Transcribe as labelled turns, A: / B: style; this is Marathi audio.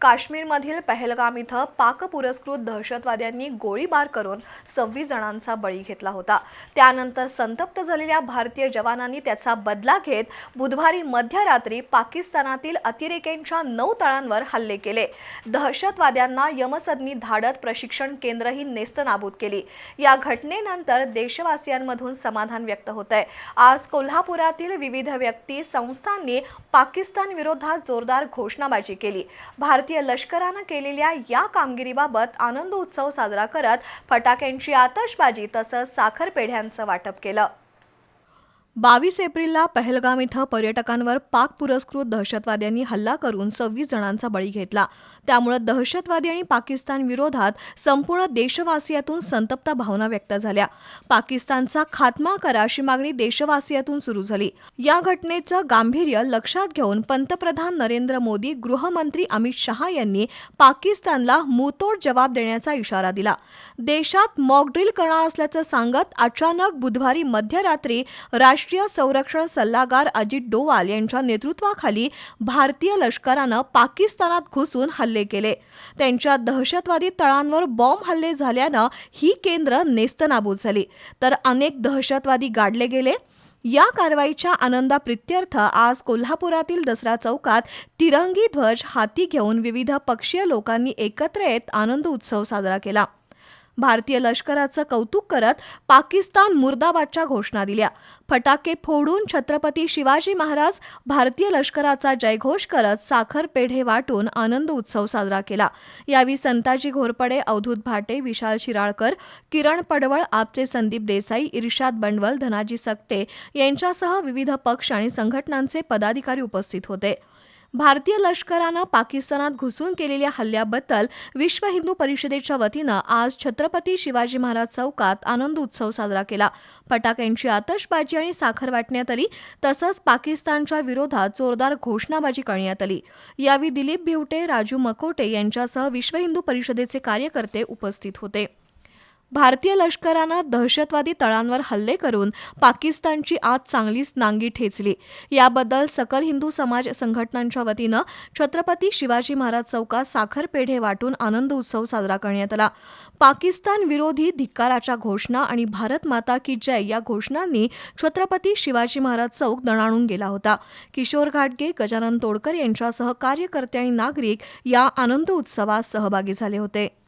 A: काश्मीरमधील पहलगाम इथं पाक पुरस्कृत दहशतवाद्यांनी गोळीबार करून सव्वीस जणांचा बळी घेतला होता. त्यानंतर संतप्त झालेल्या भारतीय जवानांनी त्याचा बदला घेत बुधवारी मध्यरात्री पाकिस्तानातील अतिरेक्यांच्या नऊ तळांवर हल्ले केले. दहशतवाद्यांना यमसदनी धाडत प्रशिक्षण केंद्रही नेस्तनाबूत केली. या घटनेनंतर देशवासियांमधून समाधान व्यक्त होत आहे आज कोल्हापुरातील विविध व्यक्ती संस्थांनी पाकिस्तान विरोधात जोरदार घोषणाबाजी केली. भारतीय लष्करानं केलेल्या या कामगिरीबाबत आनंद उत्सव साजरा करत फटाक्यांची आतषबाजी तसंच साखर पेढ्यांचं वाटप केलं. बावीस एप्रिलला पहलगाम इथं पर्यटकांवर पाक पुरस्कृत दहशतवाद्यांनी हल्ला करून सव्वीस जणांचा बळी घेतला. त्यामुळे दहशतवादी आणि पाकिस्तान विरोधात संपूर्ण देशवासियातून संतप्त भावना व्यक्त झाल्या. पाकिस्तानचा खात्मा करा अशी मागणी देशवासियातून सुरू झाली. या घटनेचं गांभीर्य लक्षात घेऊन पंतप्रधान नरेंद्र मोदी गृहमंत्री अमित शहा यांनी पाकिस्तानला मुतोड जबाब देण्याचा इशारा दिला. देशात मॉकड्रिल करणार असल्याचं सांगत अचानक बुधवारी मध्यरात्री राष्ट्रीय राष्ट्रीय संरक्षण सल्लागार अजित डोवाल यांच्या नेतृत्वाखाली भारतीय लष्करानं पाकिस्तानात घुसून हल्ले केले. त्यांच्या दहशतवादी तळांवर बॉम्ब हल्ले झाल्यानं ही केंद्र नेस्तनाबूत झाली. तर अनेक दहशतवादी गाडले गेले. या कारवाईच्या आनंदाप्रित्यर्थ आज कोल्हापुरातील दसरा चौकात तिरंगी ध्वज हाती घेऊन विविध पक्षीय लोकांनी एकत्र येत आनंद उत्सव साजरा केला. भारतीय लष्कराचं कौतुक करत पाकिस्तान मुर्दाबादच्या घोषणा दिल्या. फटाके फोडून छत्रपती शिवाजी महाराज भारतीय लष्कराचा जयघोष करत साखर पेढे वाटून आनंद उत्सव साजरा केला. यावेळी संताजी घोरपडे अवधूत भाटे विशाल शिराळकर किरण पडवळ आपचे संदीप देसाई इर्षाद बंडवल धनाजी सकटे यांच्यासह विविध पक्ष आणि संघटनांचे पदाधिकारी उपस्थित होते. भारतीय लष्करानं पाकिस्तानात घुसून केलेल्या हल्ल्याबद्दल विश्व हिंदू परिषदेच्या वतीनं आज छत्रपती शिवाजी महाराज चौकात आनंद उत्सव साजरा केला. फटाक्यांची आतषबाजी आणि साखर वाटण्यात आली तसंच पाकिस्तानच्या विरोधात जोरदार घोषणाबाजी करण्यात आली. यावेळी दिलीप भिवटे राजू मकोटे यांच्यासह विश्व हिंदू परिषदेचे कार्यकर्ते उपस्थित होते. भारतीय लष्करानं दहशतवादी तळांवर हल्ले करून पाकिस्तानची आज चांगलीच नांगी ठेचली. याबद्दल सकल हिंदू समाज संघटनांच्या वतीनं छत्रपती शिवाजी महाराज चौकात साखर पेढे वाटून आनंद उत्सव साजरा करण्यात आला. पाकिस्तान विरोधी धिक्काराच्या घोषणा आणि भारत माता की जय या घोषणांनी छत्रपती शिवाजी महाराज चौक दणाणून गेला होता. किशोर घाटगे गजानन तोडकर यांच्यासह कार्यकर्ते आणि नागरिक या आनंद उत्सवात सहभागी झाले होते.